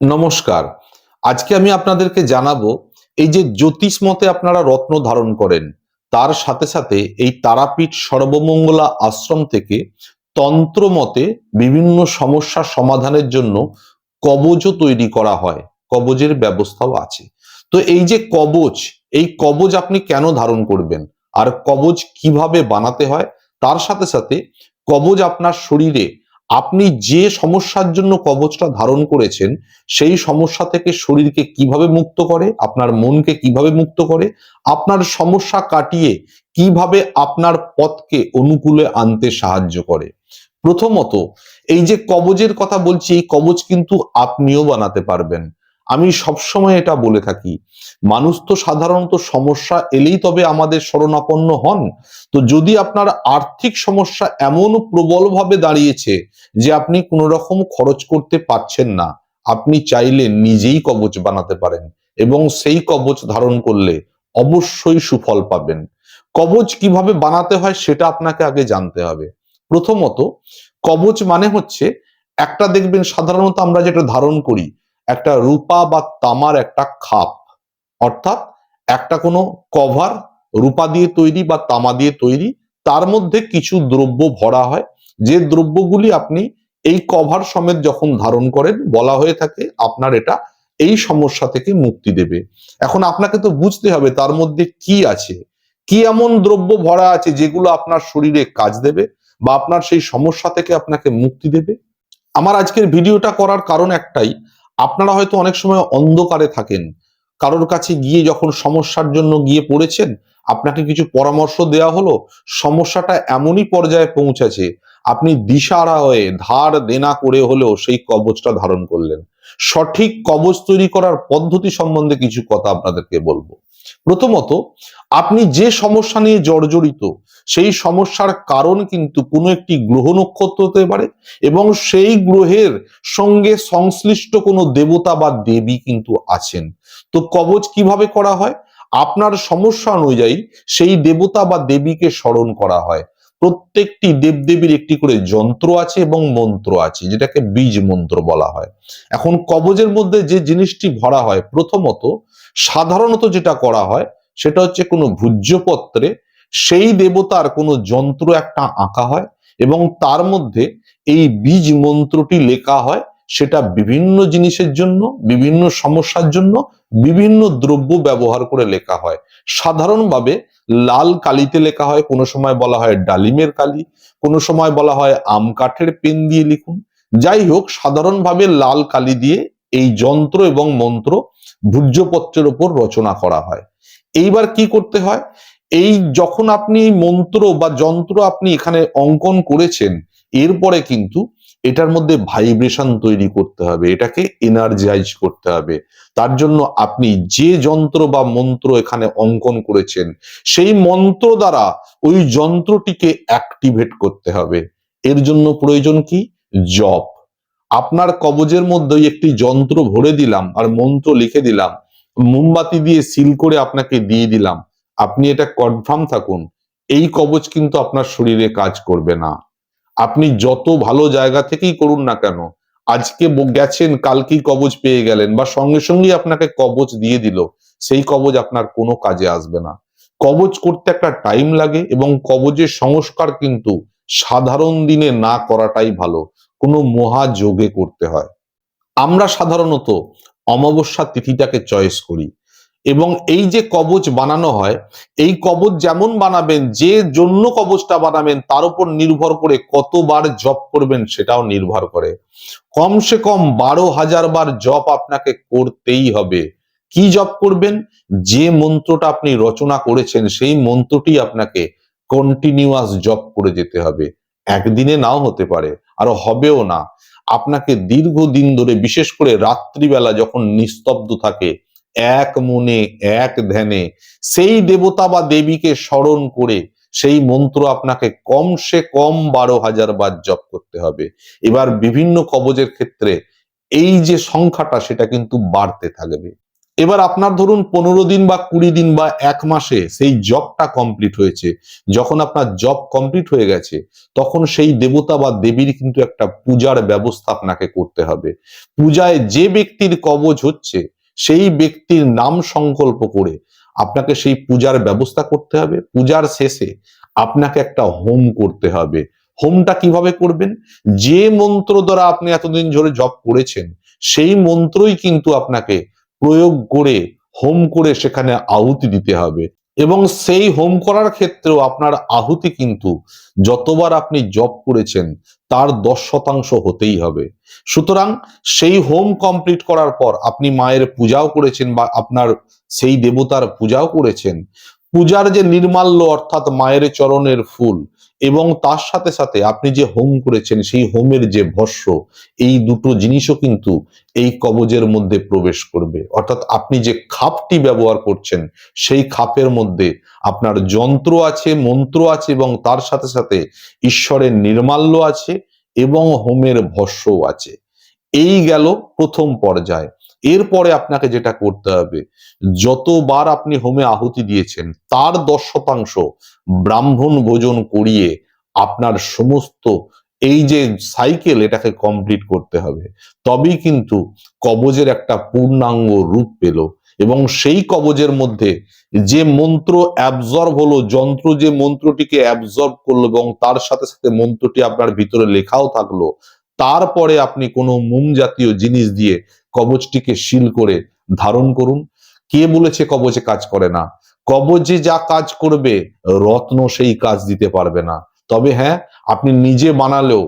নমস্কার। আজকে আমি আপনাদেরকে জানাব, এই যে জ্যোতিষ মতে আপনারা রত্ন ধারণ করেন, তার সাথে সাথে এই তারাপীঠ সর্বমঙ্গলা আশ্রম থেকে তন্ত্র মতে বিভিন্ন সমস্যার সমাধানের জন্য কবচও তৈরি করা হয় কবজের ব্যবস্থাও আছে। তো এই যে কবচ, এই কবজ আপনি কেন ধারণ করবেন? আর কবজ কীভাবে বানাতে হয়? তার সাথে সাথে কবজ আপনার শরীরে আপনি যে সমস্যার জন্য কবচটা ধারণ করেছেন, সেই সমস্যা থেকে শরীরকে কীভাবে মুক্ত করে, আপনার মনকে কীভাবে মুক্ত করে, আপনার সমস্যা কাটিয়ে কীভাবে আপনার পথকে অনুকূলে আনতে সাহায্য করে। প্রথমত, এই যে কবজের কথা বলছি, এই কবচ কিন্তু আপনিও বানাতে পারবেন। আমি সবসময় এটা বলে থাকি, মানুষ তো সাধারণত সমস্যা এলেই তবে আমাদের শরণাপন্ন হন। তো যদি আপনার আর্থিক সমস্যা এমন প্রবলভাবে দাঁড়িয়েছে যে আপনি কোনো রকম খরচ করতে পারছেন না, আপনি চাইলে নিজেই কবচ বানাতে পারেন এবং সেই কবচ ধারণ করলে অবশ্যই সুফল পাবেন। কবচ কীভাবে বানাতে হয় সেটা আপনাকে আগে জানতে হবে। প্রথমত, কবচ মানে হচ্ছে, একটা দেখবেন সাধারণত আমরা যেটা ধারণ করি একটা রূপা বা তামার একটা খাপ। অর্থাৎ একটা কোনো কভার রূপা দিয়ে তৈরি বা তামা দিয়ে তৈরি, তার মধ্যে কিছু দ্রব্য ভরা হয়। যে দ্রব্যগুলি আপনি এই কভার সমেত যখন ধারণ করেন, বলা হয়ে থাকে আপনার এটা এই সমস্যা থেকে মুক্তি দেবে। এখন আপনাকে তো বুঝতে হবে তার মধ্যে কি আছে। কি এমন দ্রব্য ভরা আছে যেগুলো আপনার শরীরে কাজ দেবে বা আপনার সেই সমস্যা থেকে আপনাকে মুক্তি দেবে? আমার আজকের ভিডিওটা করার কারণ একটাই আপনারা হয়তো অনেক সময় অন্ধকারে থাকেন। কারোর কাছে গিয়ে যখন সমস্যার জন্য গিয়ে পড়েছেন, আপনাকে কিছু পরামর্শ দেয়া হলো, সমস্যাটা এমনই পর্যায়ে পৌঁছেছে, আপনি দিশারা হয়ে ধার দেনা করে হলেও সেই কবচটা ধারণ করলেন। সঠিক কবচ তৈরি করার পদ্ধতি সম্বন্ধে কিছু কথা আপনাদেরকে বলব। প্রথমত, আপনি যে সমস্যা নিয়ে জর্জরিত, সেই সমস্যার কারণ কিন্তু কোনো একটি গ্রহ নক্ষত্র হতে পারে এবং সেই গ্রহের সঙ্গে সংশ্লিষ্ট কোনো দেবতা বা দেবী কিন্তু আছেন। তো কবচ কীভাবে করা হয়? আপনার সমস্যা অনুযায়ী সেই দেবতা বা দেবীকে স্মরণ করা হয়। প্রত্যেকটি দেবদেবীর একটি করে যন্ত্র আছে এবং মন্ত্র আছে, যেটাকে বীজ মন্ত্র বলা হয়। এখন কবজের মধ্যে যে জিনিসটি ভরা হয়, প্রথমত সাধারণত যেটা করা হয়, সেটা হচ্ছে কোনো ভূজ্যপত্রে সেই দেবতার কোনো যন্ত্র একটা আঁকা হয় এবং তার মধ্যে এই বীজ মন্ত্রটি লেখা হয় সেটা বিভিন্ন জিনিসের জন্য, বিভিন্ন সমস্যার জন্য, বিভিন্ন দ্রব্য ব্যবহার করে লেখা হয়। সাধারণভাবে লাল কালিতে লেখা হয়, কোনো সময় বলা হয় ডালিমের কালি, কোনো সময় বলা হয় আম কাঠের পেন দিয়ে লিখুন। যাই হোক, সাধারণভাবে লাল কালি দিয়ে এই যন্ত্র এবং মন্ত্র ভূর্যপত্রের ওপর রচনা করা হয়। এইবার কি করতে হয়? এই যখন আপনি মন্ত্র বা যন্ত্র আপনি এখানে অঙ্কন করেছেন, এরপরে কিন্তু এটার মধ্যে ভাইব্রেশন তৈরি করতে হবে, এটাকে এনার্জাইজ করতে হবে। তার জন্য আপনি যে যন্ত্র বা মন্ত্র এখানে অঙ্কন করেছেন, সেই মন্ত্র দ্বারা ওই যন্ত্রটিকে অ্যাক্টিভেট করতে হবে। এর জন্য প্রয়োজন কি? জপ আপনার কবজের মধ্যে একটি যন্ত্র ভরে দিলাম আর মন্ত্র লিখে দিলাম, মোমবাতি দিয়ে সিল করে আপনাকে দিয়ে দিলাম, আপনি এটা কনফার্ম থাকুন, এই কবচ কিন্তু আপনার শরীরে কাজ করবে না। আপনি যত ভালো জায়গা থেকেই করুন না কেন, আজকে গেছেন, কালকেই কবচ পেয়ে গেলেন বা সঙ্গে সঙ্গেই আপনাকে কবচ দিয়ে দিল, সেই কবচ আপনার কোনো কাজে আসবে না। কবচ করতে একটা টাইম লাগে এবং কবচের সংস্কার কিন্তু সাধারণ দিনে না করাটাই ভালো, কোনো মহাযোগে করতে হয়। আমরা সাধারণত অমাবস্যা তিথিটাকে চয়েস করি। এবং এই যে কবচ বানানো হয়, এই কবচ যেমন বানাবেন, যে জন্য কবচটা বানাবেন, তার উপর নির্ভর করে কতবার জপ করবেন সেটাও নির্ভর করে। কমসে কম বারো হাজার বার জপ আপনাকে করতেই হবে। কি জপ করবেন? যে মন্ত্রটা আপনি রচনা করেছেন, সেই মন্ত্রটি আপনাকে কন্টিনিউয়াস জপ করে যেতে হবে। একদিনে নাও হতে পারে, আর হবেও না। আপনাকে দীর্ঘদিন ধরে, বিশেষ করে রাত্রিবেলা যখন নিস্তব্ধ থাকে এক মনে, এক ধ্যানে। সেই দেবতা বা দেবীকে স্মরণ করে সেই মন্ত্র আপনাকে কমসে কম বারো হাজার বার জপ করতে হবে। এবার বিভিন্ন কবজের ক্ষেত্রে এই যে সংখ্যাটা, সেটা কিন্তু বাড়তে থাকবে। এবার আপনার ধরুন পনেরো দিন বা কুড়ি দিন বা এক মাসে সেই জবটা কমপ্লিট হয়েছে। যখন আপনার জব কমপ্লিট হয়ে গেছে, তখন সেই দেবতা বা দেবীর কিন্তু একটা পূজার ব্যবস্থা আপনাকে করতে হবে। পূজায় যে ব্যক্তির কবজ হচ্ছে সেই ব্যক্তির নাম সংকল্প করে আপনাকে সেই পূজার ব্যবস্থা করতে হবে। পূজার শেষে আপনাকে একটা হোম করতে হবে। হোমটা কীভাবে করবেন? যে মন্ত্র দ্বারা আপনি এতদিন ধরে জপ করেছেন, সেই মন্ত্রই কিন্তু আপনাকে প্রয়োগ করে হোম করে সেখানে আহুতি দিতে হবে। এবং সেই হোম করার ক্ষেত্রেও আপনার আহুতি কিন্তু যতবার আপনি জব করেছেন, তার দশ শতাংশ হতেই হবে। সুতরাং সেই হোম কমপ্লিট করার পর আপনি মায়ের পূজাও করেছেন বা আপনার সেই দেবতার পূজাও করেছেন, পূজার যে নির্মাল্য অর্থাৎ মায়ের চরণের ফুল এবং তার সাথে সাথে আপনি যে হোম করেছেন, সেই হোমের যে ভস্য, এই দুটো জিনিসও কিন্তু এই কবজের মধ্যে প্রবেশ করবে। অর্থাৎ আপনি যে খাপটি ব্যবহার করছেন, সেই খাপের মধ্যে আপনার যন্ত্র আছে, মন্ত্র আছে এবং তার সাথে সাথে ঈশ্বরের নির্মাল্য আছে এবং হোমের ভস্যও আছে। এই গেল প্রথম পর্যায়। এরপরে আপনাকে যেটা করতে হবে, যতবার আপনি হোমে আহুতি দিয়েছেন, তার দশ শতাংশ ব্রাহ্মণ ভোজন করিয়ে আপনার সমস্ত এই যে সাইকেল এটাকে কমপ্লিট করতে হবে। তবেই কিন্তু কবজের একটা পূর্ণাঙ্গ রূপ পেল এবং সেই কবজের মধ্যে যে মন্ত্র অ্যাবজর্ব হলো, যন্ত্র যে মন্ত্রটিকে অ্যাবজর্ব করল এবং তার সাথে সাথে মন্ত্রটি আপনার ভিতরে লেখাও থাকল, তারপরে আপনি কোনো মোম জাতীয় জিনিস দিয়ে কবচটিকে শিল করে ধারণ করুন। কে বলেছে কবচে কাজ করে না? কবচে যা কাজ করবে, রত্ন সেই কাজ দিতে পারবে না। তবে হ্যাঁ আপনি নিজে বানালেও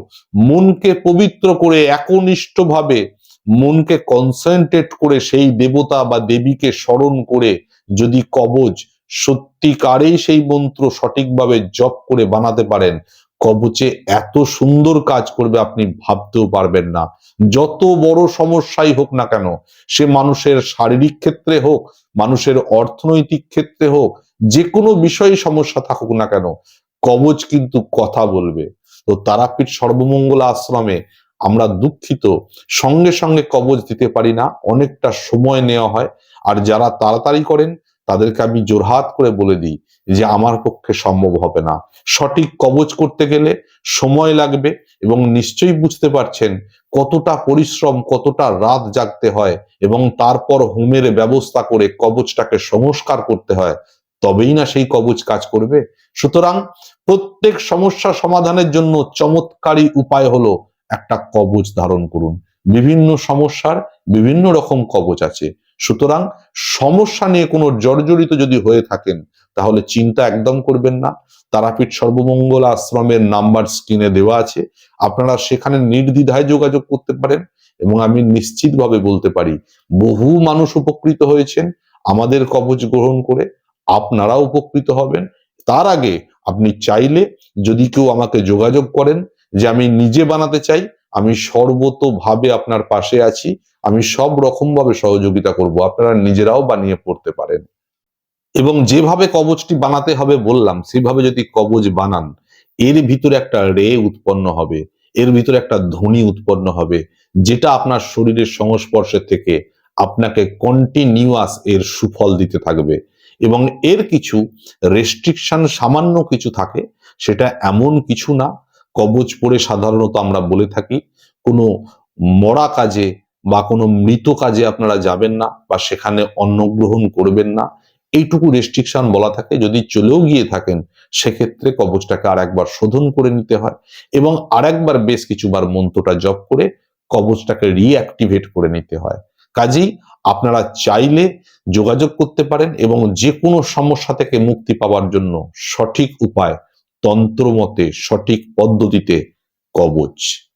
মনকে পবিত্র করে, একনিষ্ঠভাবে মনকে কনসেন্ট্রেট করে সেই দেবতা বা দেবীকে স্মরণ করে যদি কবচ সত্যিকারেই সেই মন্ত্র সঠিকভাবে জপ করে বানাতে পারেন কবচে এত সুন্দর কাজ করবে আপনি ভাবতেও পারবেন না। যত বড় সমস্যাই হোক না কেন, সে মানুষের শারীরিক ক্ষেত্রে হোক, মানুষের অর্থনৈতিক ক্ষেত্রে হোক যে কোনো বিষয়ে সমস্যা থাকুক না কেন, কবচ কিন্তু কথা বলবে। তো তারাপীঠ সর্বমঙ্গলা আশ্রমে আমরা দুঃখিত, সঙ্গে সঙ্গে কবচ দিতে পারি না, অনেকটা সময় নেওয়া হয়। আর যারা তাড়াতাড়ি করেন তাদেরকে আমি জোরহাত করে বলে দিই যে আমার পক্ষে সম্ভব হবে না। সঠিক কবচ করতে গেলে সময় লাগবে এবং নিশ্চয়ই বুঝতে পারছেন কতটা পরিশ্রম, কতটা রাত জাগতে হয় এবং তারপর হোমের ব্যবস্থা করে কবচটাকে সংস্কার করতে হয়, তবেই না সেই কবচ কাজ করবে। সুতরাং প্রত্যেক সমস্যা সমাধানের জন্য চমৎকারী উপায় হলো একটা কবচ ধারণ করুন। বিভিন্ন সমস্যার বিভিন্ন রকম কবচ আছে। সুতরাং সমস্যা নিয়ে কোনো জর্জরিত যদি হয়ে থাকেন, তাহলে চিন্তা একদম করবেন না। তারাপীঠ সর্বমঙ্গল আশ্রমের নাম্বার স্ক্রিনে দেওয়া আছে। আপনারা সেখানে নির্দ্বিধায় যোগাযোগ করতে পারেন এবং আমি নিশ্চিতভাবে বলতে পারি, বহু মানুষ উপকৃত হয়েছেন। আমাদের কবচ গ্রহণ করে আপনারা উপকৃত হবেন। তার আগে আপনি চাইলে যদি কেউ আমাকে যোগাযোগ করেন যে আমি নিজে বানাতে চাই, আমি সর্বতভাবে আপনার পাশে আছি। আমি সব রকম ভাবে সহযোগিতা করব। আপনারা নিজেরাও বানিয়ে পড়তে পারেন। এবং যেভাবে কবচটি বানাতে হবে বললাম, সেভাবে যদি কবচ বানান, এর ভিতরে একটা রে উৎপন্ন হবে, এর ভিতরে একটা ধ্বনি উৎপন্ন হবে, যেটা আপনার শরীরের সংস্পর্শে থেকে আপনাকে কন্টিনিউয়াস এর সুফল দিতে থাকবে। এবং এর কিছু রেস্ট্রিকশন সামান্য কিছু থাকে, সেটা এমন কিছু না। কবচ পরে সাধারণত আমরা বলে থাকি, কোনো মরা কাজে বা কোনো মৃত কাজে আপনারা যাবেন না বা সেখানে অন্ন গ্রহণ করবেন না, এইটুকু রেস্ট্রিকশন বলা থাকে। যদি চলেও গিয়ে থাকেন, সেক্ষেত্রে কবচটাকে আর একবার শোধন করে নিতে হয় এবং আরেকবার বেশ কিছুবার মন্ত্রটা জপ করে কবচটাকে রিঅ্যাক্টিভেট করে নিতে হয়। কাজেই আপনারা চাইলে যোগাযোগ করতে পারেন এবং যে কোনো সমস্যা থেকে মুক্তি পাওয়ার জন্য সঠিক উপায় তন্ত্র মতে সঠিক পদ্ধতিতে কবচ।